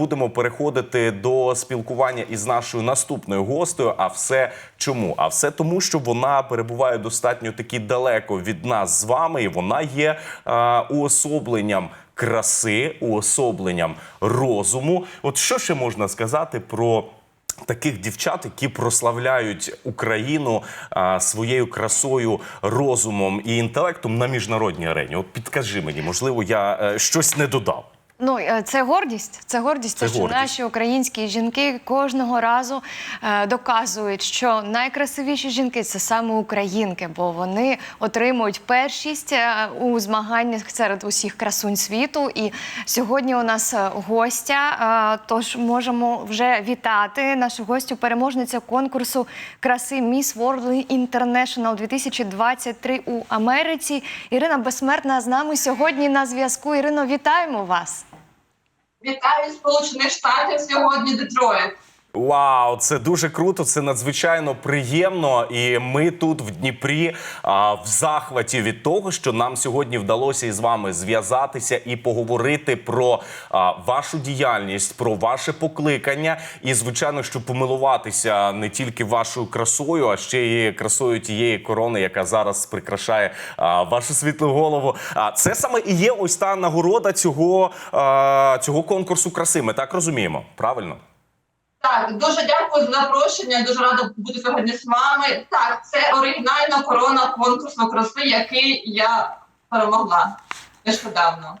будемо переходити до спілкування із нашою наступною гостею. А все чому? А все тому, що вона перебуває достатньо таки далеко від нас з вами, і вона є е, уособленням. Краси уособленням розуму. От що ще можна сказати про таких дівчат, які прославляють Україну а, своєю красою, розумом і інтелектом на міжнародній арені? От підкажи мені, можливо, я е, щось не додав. Ну, е, це гордість. Це гордість, Це що гордість. наші українські жінки кожного разу е, доказують, що найкрасивіші жінки це саме українки, бо вони отримують першість е, у змаганнях серед усіх красунь світу. І сьогодні у нас е, гостя. е, тож можемо вже вітати нашу гостю, переможниця конкурсу краси Miss World International 2023 у Америці. Ірина Безсмертна з нами сьогодні на зв'язку. Ірино, вітаємо вас. Вітаю Сполучених Штатів сьогодні Детройт. Вау, це дуже круто, це надзвичайно приємно. І ми тут в Дніпрі а, в захваті від того, що нам сьогодні вдалося із вами зв'язатися і поговорити про а, вашу діяльність, про ваше покликання. І, звичайно, що помилуватися не тільки вашою красою, а ще й красою тієї корони, яка зараз прикрашає а, вашу світлу голову. А це саме і є ось та нагорода цього, а, цього конкурсу краси. Ми так розуміємо, правильно? Так, дуже дякую за запрошення. Дуже рада бути сьогодні з вами. Так, це оригінальна корона конкурсу краси, який я перемогла нещодавно.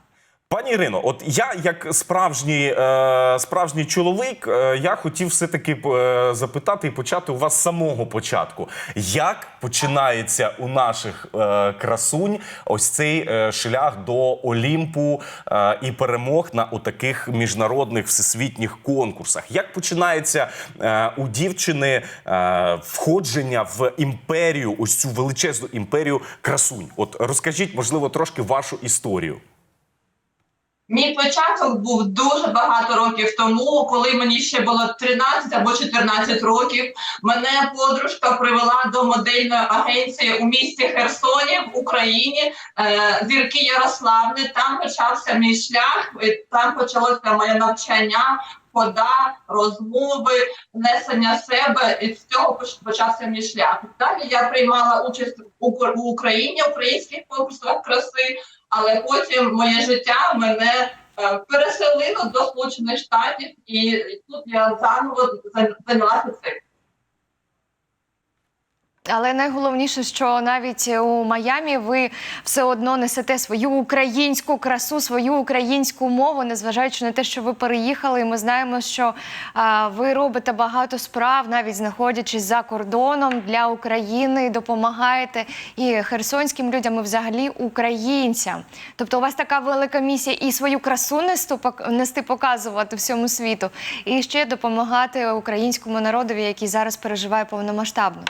Пані Ірино, от я як справжній, е, справжній чоловік, е, я хотів все-таки е, запитати і почати у вас з самого початку. Як починається у наших е, красунь ось цей е, шлях до Олімпу е, і перемог на таких міжнародних всесвітніх конкурсах? Як починається е, у дівчини е, входження в імперію, ось цю величезну імперію красунь? От розкажіть, можливо, трошки вашу історію. Мій початок був дуже багато років тому, коли мені ще було 13 або 14 років. Мене подружка привела до модельної агенції у місті Херсоні в Україні. е, Зірки Ярославни. Там почався мій шлях. Там почалося моє навчання. Хода, розмови, несення себе, і з цього почався мій шлях. Далі я приймала участь у Україні, українських конкурсах краси, але потім моє життя мене е, переселило до Сполучених Штатів, і тут я заново зайнялася цим. Але найголовніше, що навіть у Майамі ви все одно несете свою українську красу, свою українську мову, незважаючи на те, що ви переїхали. І ми знаємо, що а, ви робите багато справ, навіть знаходячись за кордоном для України, допомагаєте і херсонським людям, і взагалі українцям. Тобто, у вас така велика місія і свою красу нести, пок- нести показувати всьому світу, і ще допомагати українському народові, який зараз переживає повномасштабно.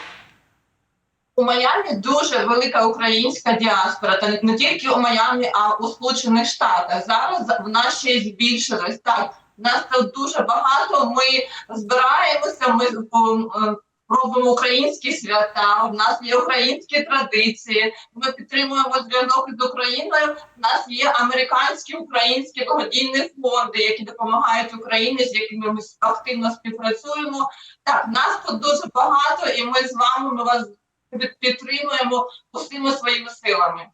У Майамі дуже велика українська діаспора, та не тільки у Майамі, а у Сполучених Штатах. Зараз в нас ще збільшилось. Так, нас тут дуже багато. Ми збираємося, ми е, робимо українські свята. У нас є українські традиції. Ми підтримуємо зв'язок з Україною. У нас є американські українські благодійні фонди, які допомагають Україні, з якими ми активно співпрацюємо. Так, нас тут дуже багато, і ми з вами ми вас підтримуємо усіма своїми силами.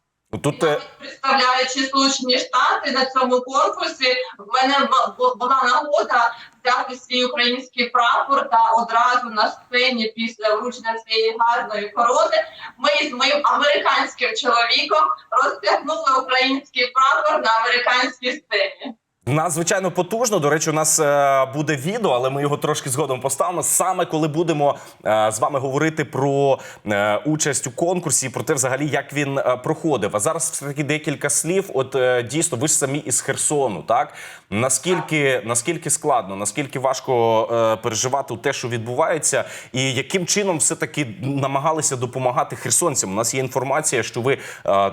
Тут е, представляючи Сполучені Штати на цьому конкурсі, в мене бу- бу- була нагода взяти свій український прапор та одразу на сцені після вручення цієї гарної корони. Ми з моїм американським чоловіком розтягнули український прапор на американській сцені. Надзвичайно потужно. До речі, у нас е, буде відео, але ми його трошки згодом поставимо. Саме коли будемо е, з вами говорити про е, участь у конкурсі, про те, взагалі, як він проходив. А зараз все таки декілька слів. От дійсно, ви ж самі із Херсону, так наскільки наскільки складно, наскільки важко переживати те, що відбувається, і яким чином все таки намагалися допомагати херсонцям? У нас є інформація, що ви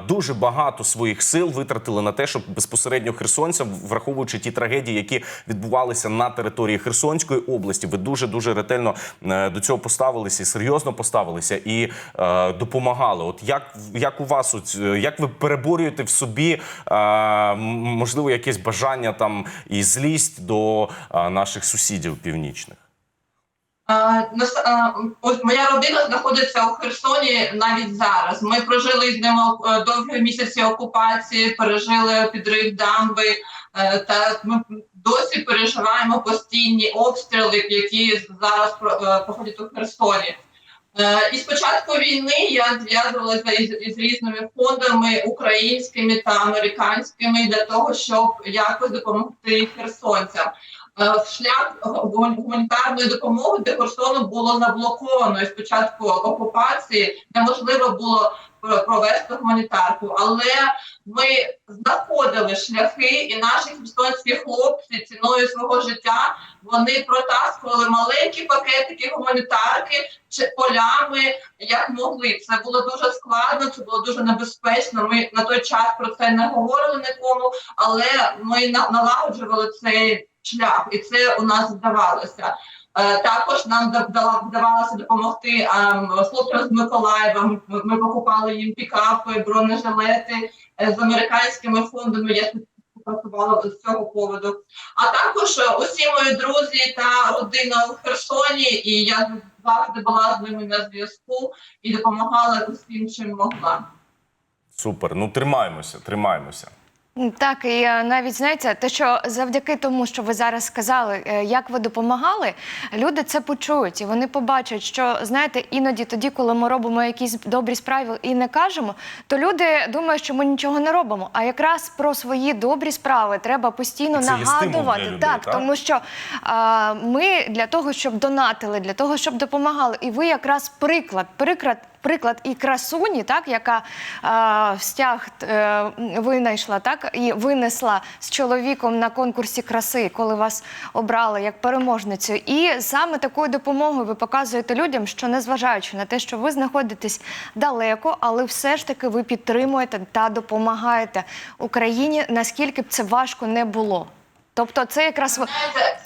дуже багато своїх сил витратили на те, щоб безпосередньо херсонцям, враховуючи враховуючи ті трагедії, які відбувалися на території Херсонської області. Ви дуже дуже ретельно е, до цього поставилися, серйозно поставилися і е, допомагали. От як, як у вас, от, е, як ви переборюєте в собі е, можливо якесь бажання там і злість до е, наших сусідів північних? Ось моя родина знаходиться у Херсоні навіть зараз. Ми прожили з ними е, довгі місяці окупації, пережили підрив дамби, е, та ми досі переживаємо постійні обстріли, які зараз е, проходять у Херсоні. І з початку війни я зв'язувалася із, із різними фондами українськими та американськими для того, щоб якось допомогти херсонцям. Е, Шлях гуман- гуманітарної допомоги до Херсону було заблоковано і спочатку окупації неможливо було провести гуманітарку, але ми знаходили шляхи, і наші херсонські хлопці ціною свого життя вони протаскували маленькі пакетики гуманітарки чи полями, як могли. Це було дуже складно, це було дуже небезпечно. Ми на той час про це не говорили нікому, але ми на- налагоджували цей шлях, і це у нас вдавалося. Е, Також нам вдавалося допомогти ем, хлопцям з Миколаєва. Ми, покупали їм пікапи, бронежилети е, з американськими фондами. Я працювала з цього поводу. А також е, усі мої друзі та родина у Херсоні, і я завжди була з ними на зв'язку і допомагала усім, чим могла. Супер. Ну тримаємося, тримаємося. Так, і е, навіть знаєте, те, що завдяки тому, що ви зараз сказали, е, як ви допомагали, люди це почують і вони побачать, що знаєте, іноді тоді, коли ми робимо якісь добрі справи і не кажемо, то люди думають, що ми нічого не робимо. А якраз про свої добрі справи треба постійно Це є нагадувати. людей, так, так? тому що а, ми для того, щоб донатили, для того, щоб допомагали, і ви якраз приклад, приклад. Приклад і красуні, так яка а, стяг е, винайшла, так і винесла з чоловіком на конкурсі краси, коли вас обрали як переможницю. І саме такою допомогою ви показуєте людям, що незважаючи на те, що ви знаходитесь далеко, але все ж таки ви підтримуєте та допомагаєте Україні, наскільки б це важко не було. Тобто, це якраз Знаєте,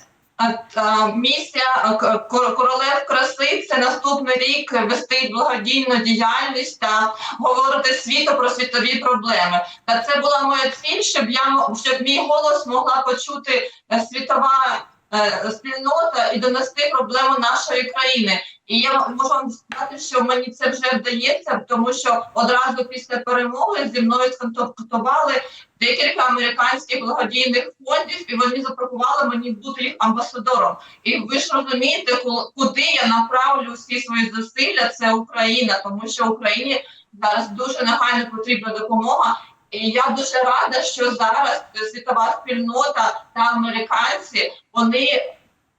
місія а, королев краси це наступний рік вести благодійну діяльність та говорити світу про світові проблеми. Та це була моя ціль, щоб я щоб мій голос могла почути е, світова е, спільнота і донести проблему нашої країни. І я можу вам сказати, що мені це вже вдається, тому що одразу після перемоги зі мною сконтактували декілька американських благодійних фондів, і вони запропонували мені бути їх амбасадором. І ви ж розумієте, ку- куди я направлю всі свої зусилля? Це Україна, тому що Україні зараз дуже негайно потрібна допомога. І я дуже рада, що зараз світова спільнота та американці вони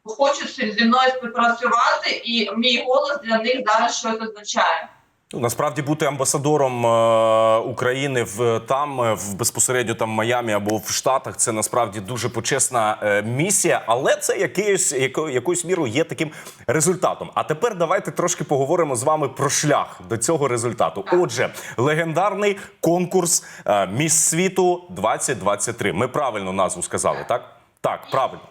хочуть зі мною співпрацювати, і мій голос для них зараз щось означає. Ну, насправді бути амбасадором е, України в там е, в безпосередньо там Майамі або в Штатах це насправді дуже почесна е, місія, але це якоюсь яко, якоюсь мірою є таким результатом. А тепер давайте трошки поговоримо з вами про шлях до цього результату. Отже, легендарний конкурс е, Міс світу 2023. Ми правильно назву сказали, так? Так, правильно.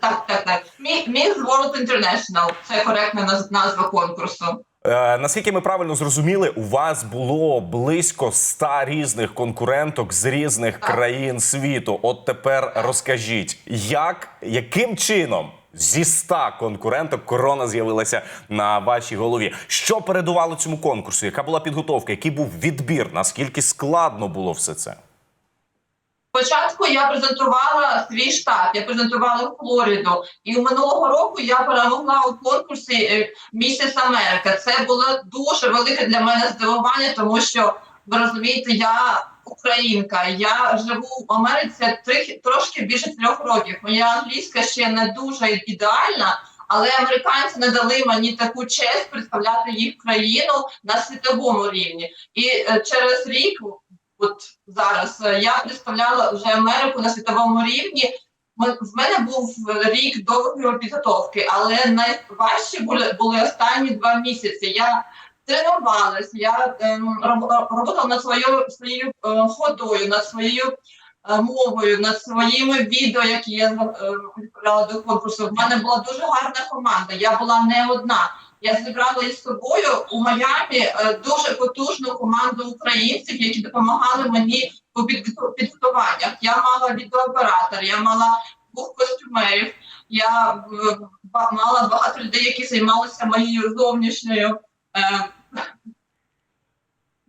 Так, так, так. Miss World International – це коректна назва конкурсу. Е, наскільки ми правильно зрозуміли, у вас було близько ста різних конкуренток з різних Так. країн світу. От тепер розкажіть, як яким чином зі ста конкуренток корона з'явилася на вашій голові? Що передувало цьому конкурсу? Яка була підготовка? Який був відбір? Наскільки складно було все це? Спочатку я презентувала свій штат, я презентувала Флориду, і минулого року я перемогла у конкурсі е, Місіс Америка. Це було дуже велике для мене здивування, тому що ви розумієте, я українка. Я живу в Америці трохи трошки більше трьох років. Моя англійська ще не дуже ідеальна. Але американці не дали мені таку честь представляти їх країну на світовому рівні. І е, через рік от зараз е, я представляла вже Америку на світовому рівні. В мене був рік довгої підготовки, але найважчі були, були останні два місяці. Я тренувалась, я ем, роб- над своєю своєю е, ходою, над своєю е, мовою, над своїми відео, які я відправляла до конкурсу. В мене була дуже гарна команда. Я була не одна. Я зібрала із собою у Майамі е, дуже потужну команду українців, які допомагали мені у підготуваннях. Я мала відеооператор, я мала двох костюмерів, я е, мала багато людей, які займалися моєю зовнішньою. Е,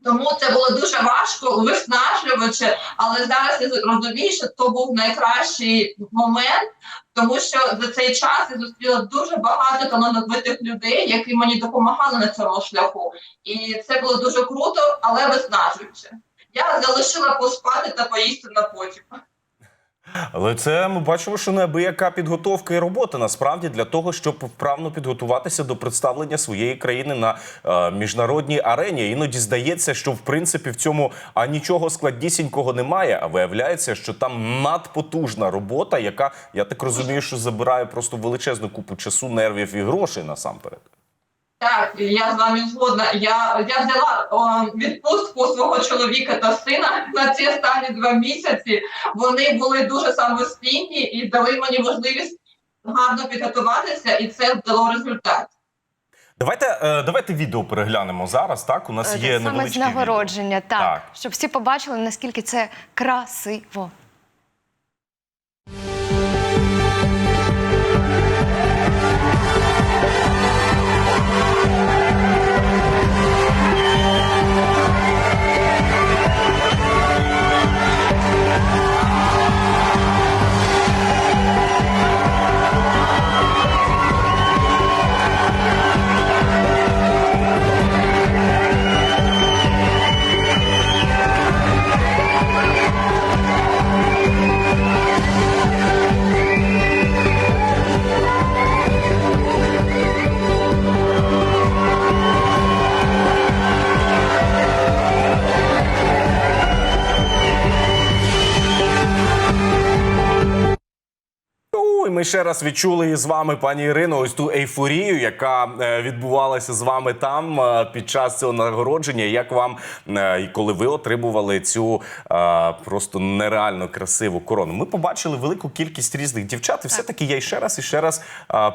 тому це було дуже важко, виснажлюваче, але зараз я розумію, що то був найкращий момент, тому що за цей час я зустріла дуже багато талановитих людей, які мені допомагали на цьому шляху. І це було дуже круто, але виснажуюче. Я залишила поспати та поїсти на потім. Але це ми бачимо, що неабияка підготовка і робота насправді для того, щоб вправно підготуватися до представлення своєї країни на е, міжнародній арені. Іноді здається, що в принципі в цьому а нічого складнісінького немає. А виявляється, що там надпотужна робота, яка я так розумію, що забирає просто величезну купу часу, нервів і грошей насамперед. Так, я з вами згодна. Я, я взяла о, відпустку свого чоловіка та сина на ці останні два місяці. Вони були дуже самостійні і дали мені можливість гарно підготуватися, і це дало результат. Давайте, е, давайте відео переглянемо зараз. Так, у нас Е, є Саме з нагородження, так, Так. щоб всі побачили, наскільки це красиво. Ще раз відчули із вами, пані Ірино, ось ту ейфорію, яка е, відбувалася з вами там е, під час цього нагородження. Як вам, е, і коли ви отримували цю просто нереально красиву корону? Ми побачили велику кількість різних дівчат, і все-таки я ще раз і ще раз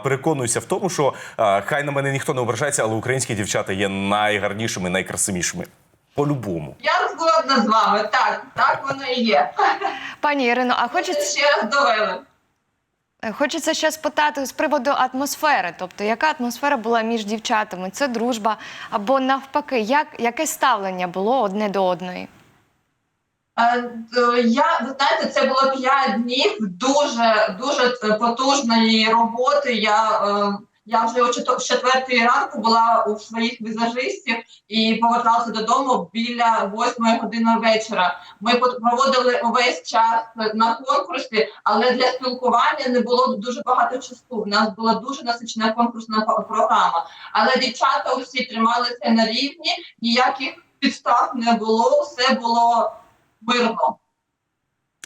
переконуюся в тому, що хай на мене ніхто не ображається, але українські дівчата є найгарнішими, найкрасивішими. По-любому. Я згодна з вами. Так, так воно і є. Пані Ірино, а хочеться, ще раз довели. Е, хочеться ще спитати з приводу атмосфери. Тобто, яка атмосфера була між дівчатами? Це дружба або навпаки, як, яке ставлення було одне до одної? Е, е, Я ви знаєте, це було п'ять днів дуже дуже потужної роботи. Я, я вже о четвертій ранку була у своїх візажистів і поверталася додому біля восьмої години вечора. Ми проводили увесь час на конкурсі, але для спілкування не було дуже багато часу. У нас була дуже насичена конкурсна програма. Але дівчата усі трималися на рівні, ніяких підстав не було, все було мирно.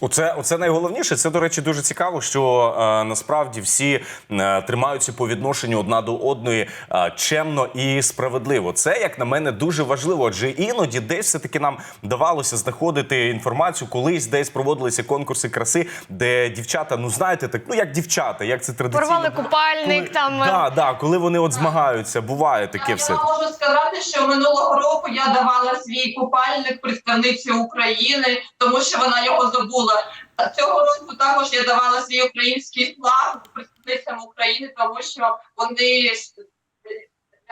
Оце, оце найголовніше. Це, до речі, дуже цікаво, що е, насправді всі е, тримаються по відношенню одна до одної е, чемно і справедливо. Це, як на мене, дуже важливо. Адже іноді десь все таки нам давалося знаходити інформацію, колись десь проводилися конкурси краси, де дівчата, ну знаєте, так ну як дівчата, як це традиційно. Порвали купальник, Коли- там, е. да, да, коли вони от змагаються, буває таке я все. вам можу сказати, що минулого року я давала свій купальник представниці України, тому що вона його забула. Та Цього року також я давала свій український флаг представницям України, тому що вони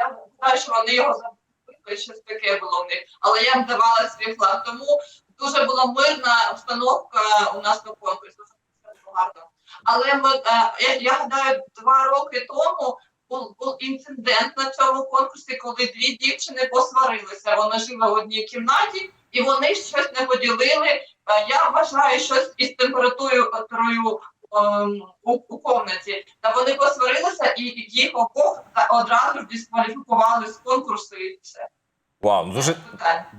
я знаю, що вони його забули, щось таке було в них. Але я давала свій флаг. Тому дуже була мирна обстановка у нас на конкурсі. Гарно. Але ми, е, я, я гадаю, два роки тому був, був інцидент на цьому конкурсі, коли дві дівчини посварилися. Вони жили в одній кімнаті і вони щось не поділили. Е, Я вважаю щось із температурою ем, у, у комнаті. Та вони посварилися і їх обох одразу ж дискваліфікували з конкурсу і все. Вау, ну дуже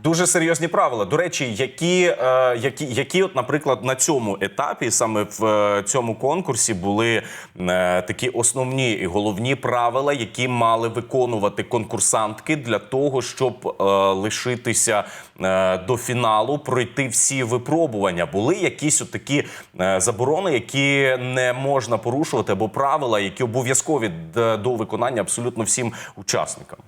Дуже серйозні правила. До речі, які, е, які, які, от, наприклад, на цьому етапі, саме в е, цьому конкурсі, були е, такі основні і головні правила, які мали виконувати конкурсантки для того, щоб е, лишитися е, до фіналу, пройти всі випробування. Були якісь от такі е, заборони, які не можна порушувати, або правила, які обов'язкові до виконання абсолютно всім учасникам.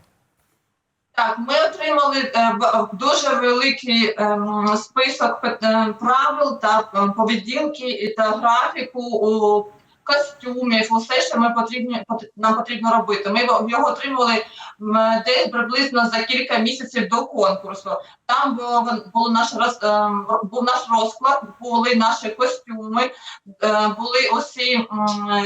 Так, ми отримали е, дуже великий ем, список е, правил та е, поведінки та графіку у костюмів, усе, що ми потрібні пот- нам потрібно робити. Ми його- отримали десь приблизно за кілька місяців до конкурсу. Там було, було наш роз, ем, був наш розклад, були наші костюми, е, були усі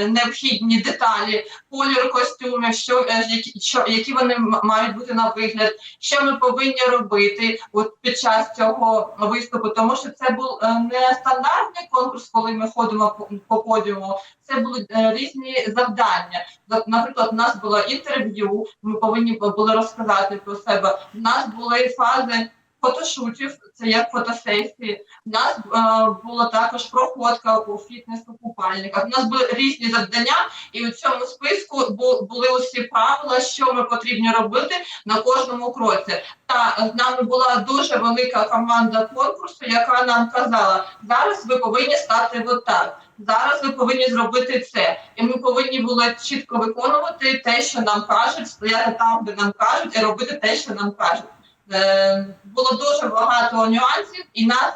необхідні деталі колір костюмів, що, е, що, які вони мають бути на вигляд, що ми повинні робити от під час цього виступу, тому що це був е, не стандартний конкурс, коли ми ходимо по, по подіуму. Це були е, різні завдання. Наприклад, у нас було інтерв'ю, ми повинні були розказати про себе. У нас були фази фотошутів, це як фотосесії. У нас е, була також проходка у фітнес-купальниках. У нас були різні завдання, і у цьому списку бу- були усі правила, що ми потрібні робити на кожному кроці. Та з нами була дуже велика команда конкурсу, яка нам казала: зараз ви повинні стати отак. Зараз ви повинні зробити це, і ми повинні були чітко виконувати те, що нам кажуть, стояти там, де нам кажуть, і робити те, що нам кажуть. Е, було дуже багато нюансів, і нас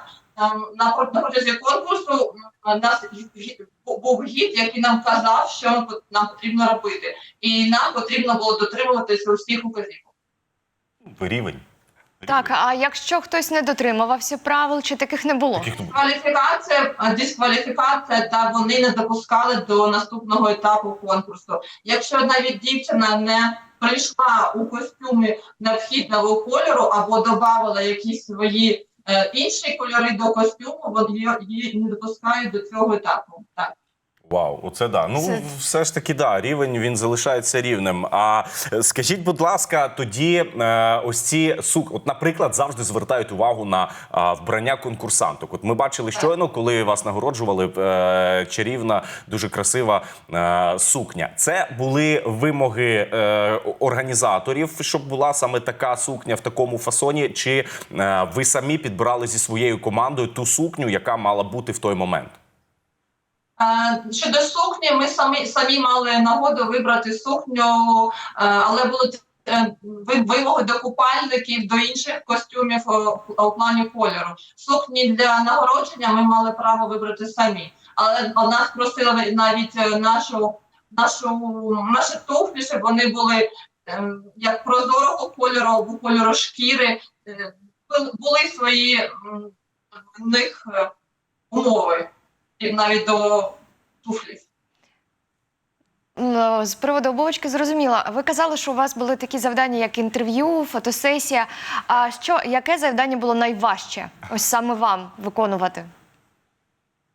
на протязі конкурсу нас гі- бу- був гід, який нам казав, що нам потрібно робити, і нам потрібно було дотримуватися усіх указів. Рівень. Так, а якщо хтось не дотримувався правил, чи таких не було? Таких, ну, Кваліфікація, дискваліфікація, та вони не допускали до наступного етапу конкурсу. Якщо навіть дівчина не прийшла у костюмі необхідного кольору або додавала якісь свої е, інші кольори до костюму, вони її- не допускають до цього етапу. Так. Вау, оце да. Ну Це- все ж таки, да, рівень він залишається рівнем. А е, скажіть, будь ласка, тоді е, ось ці сук, от, наприклад, завжди звертають увагу на а, вбрання конкурсанток. От ми бачили щойно, коли вас нагороджували е, чарівна, дуже красива е, сукня. Це були вимоги е, організаторів, щоб була саме така сукня в такому фасоні. Чи е, ви самі підбирали зі своєю командою ту сукню, яка мала бути в той момент? Е, Щодо сукні, ми самі самі мали нагоду вибрати сукню, е, але були е, вимоги до купальників, до інших костюмів у плані кольору. Сукні для нагородження ми мали право вибрати самі, але нас просили навіть е, нашу нашу наші туфлі, щоб вони були е, як прозорого кольору або кольору шкіри. Е, Були свої в них е, умови навіть до туфлів. Ну, З приводу обов'язки зрозуміла. Ви казали, що у вас були такі завдання, як інтерв'ю, фотосесія. А що яке завдання було найважче? Ось саме вам виконувати?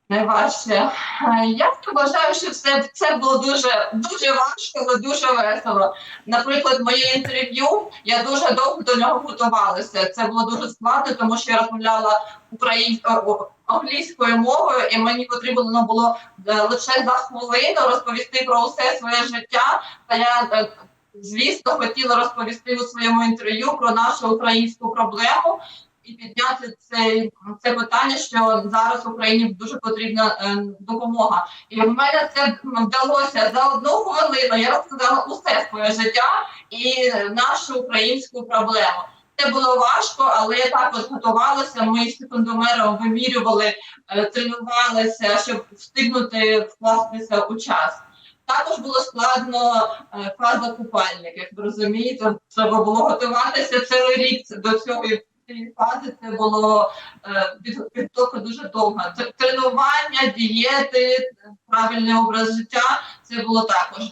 Найважче. Е, Я вважаю, що це, це було дуже дуже важко, але дуже весело. Наприклад, моє інтерв'ю, я дуже довго до нього готувалася. Це було дуже складно, тому що я розмовляла українською англійською мовою, і мені потрібно було е, лише за хвилину розповісти про усе своє життя. Та я е, звісно хотіла розповісти у своєму інтерв'ю про нашу українську проблему і підняти це, це питання, що зараз Україні дуже потрібна е, допомога. І в мене це вдалося за одну хвилину. Я розказала усе своє життя і нашу українську проблему. Це було важко, але я також готувалася. Ми з секундомером вимірювали, е, тренувалися, щоб встигнути вкластися у час. Також було складно е, фаза купальник, як ви розумієте, треба було готуватися цілий рік до цього цієї фази. Це було е, підготовка дуже довга. Тренування, дієти, правильний образ життя це було також е,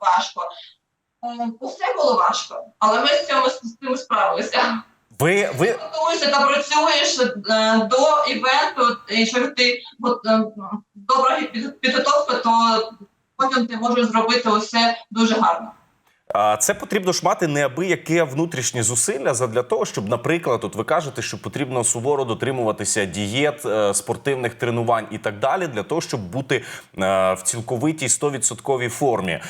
важко. Е, Усе було важко, але ми з цьому з цим справилися. Ви, ви Готуєшся та працюєш е, до івенту, і якщо ти е, добра під- підготовка, то потім ти можеш зробити усе дуже гарно. Це потрібно ж мати неабияке внутрішнє зусилля задля того, щоб, наприклад, от ви кажете, що потрібно суворо дотримуватися дієт, е, спортивних тренувань і так далі, для того, щоб бути е, в цілковитій 100% формі.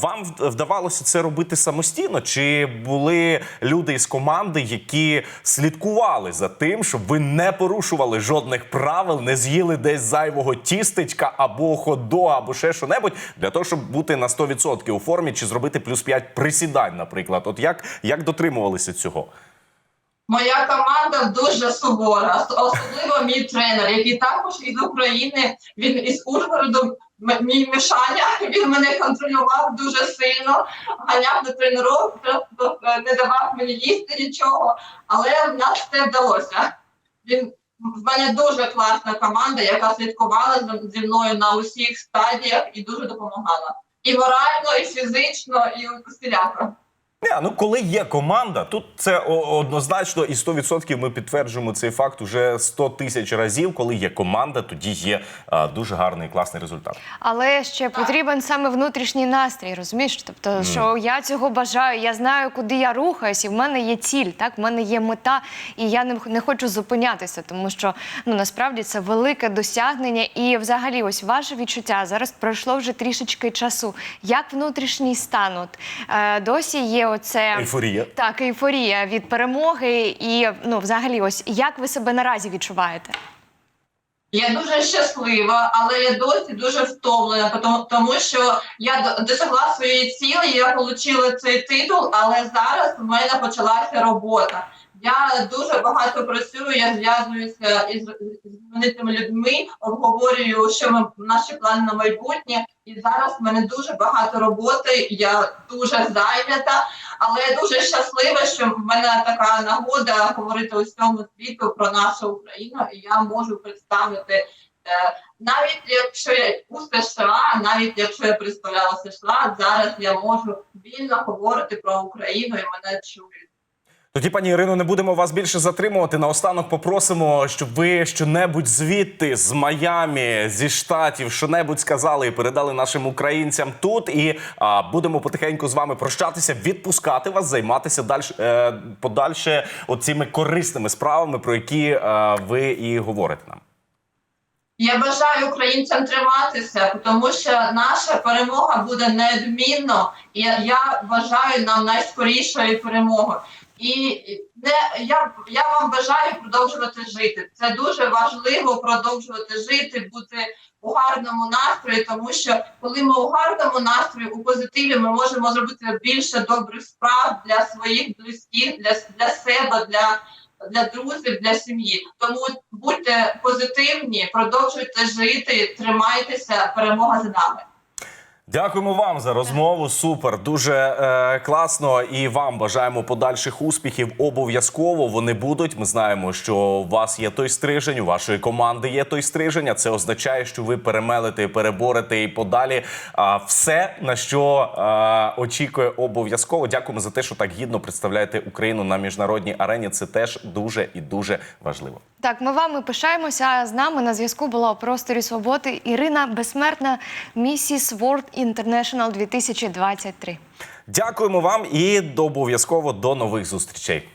Вам вдавалося це робити самостійно? Чи були люди із команди, які слідкували за тим, щоб ви не порушували жодних правил, не з'їли десь зайвого тістечка або хот-дога, або ще що-небудь, для того, щоб бути на 100% у формі, чи зробити плюс 5 присідань, наприклад? От як, як дотримувалися цього? Моя команда дуже сувора, особливо мій тренер, який також із України. Він із Ужгороду. Мій Мишаня, він мене контролював дуже сильно, ганяв тренувань, просто е, не давав мені їсти нічого, але в нас це вдалося. Він в мене дуже класна команда, яка слідкувала зі мною на усіх стадіях і дуже допомагала. І морально, і фізично, і усіляко. Ні, ну коли є команда, тут це однозначно і 100% ми підтверджуємо цей факт уже 100 тисяч разів. Коли є команда, тоді є а, дуже гарний і класний результат. Але ще потрібен саме внутрішній настрій, розумієш? Тобто, що я цього бажаю, я знаю, куди я рухаюсь, і в мене є ціль, так в мене є мета, і я не, не хочу зупинятися, тому що ну насправді це велике досягнення. І взагалі, ось ваше відчуття зараз пройшло вже трішечки часу. Як внутрішній стан? От е, досі є оце Ейфорія. так, ейфорія від перемоги, і ну, взагалі, ось як ви себе наразі відчуваєте? Я дуже щаслива, але я досі дуже втомлена, тому, тому що я до- досягла своєї цілі, я отримала цей титул, але зараз в мене почалася робота. Я дуже багато працюю, я зв'язуюся із знаменитими людьми, обговорюю, що ми наші плани на майбутнє. І зараз в мене дуже багато роботи. Я дуже зайнята, але я дуже щаслива, що в мене така нагода говорити усьому світу про нашу Україну, і я можу представити е, навіть якщо я у США, навіть якщо я представляла США, зараз я можу вільно говорити про Україну і мене чують. Тоді, пані Ірино, не будемо вас більше затримувати. Наостанок попросимо, щоб ви щонебудь звідти з Майамі, зі штатів, що-небудь сказали і передали нашим українцям тут. І а, будемо потихеньку з вами прощатися, відпускати вас, займатися далі е, подальше оціми корисними справами, про які е, ви і говорите нам. Я бажаю українцям триматися, тому що наша перемога буде неодмінно, і я бажаю нам найскорішої перемоги. І не я, я вам бажаю продовжувати жити. Це дуже важливо продовжувати жити, бути у гарному настрої, тому що коли ми у гарному настрої, у позитиві, ми можемо зробити більше добрих справ для своїх близьких, для, для себе, для для друзів, для сім'ї. Тому будьте позитивні, продовжуйте жити, тримайтеся, перемога за нами. Дякуємо вам за розмову. Супер, дуже е, класно. І вам бажаємо подальших успіхів. Обов'язково вони будуть. Ми знаємо, що у вас є той стрижень, у вашої команди є той стрижень. А це означає, що ви перемелите, переборете і подалі. А все на що е, очікує обов'язково. Дякуємо за те, що так гідно представляєте Україну на міжнародній арені. Це теж дуже і дуже важливо. Так, ми вами пишаємося. А З нами на зв'язку була у просторі свободи Ірина Безсмертна, місіс World International 2023. Дякуємо вам і обов'язково до нових зустрічей.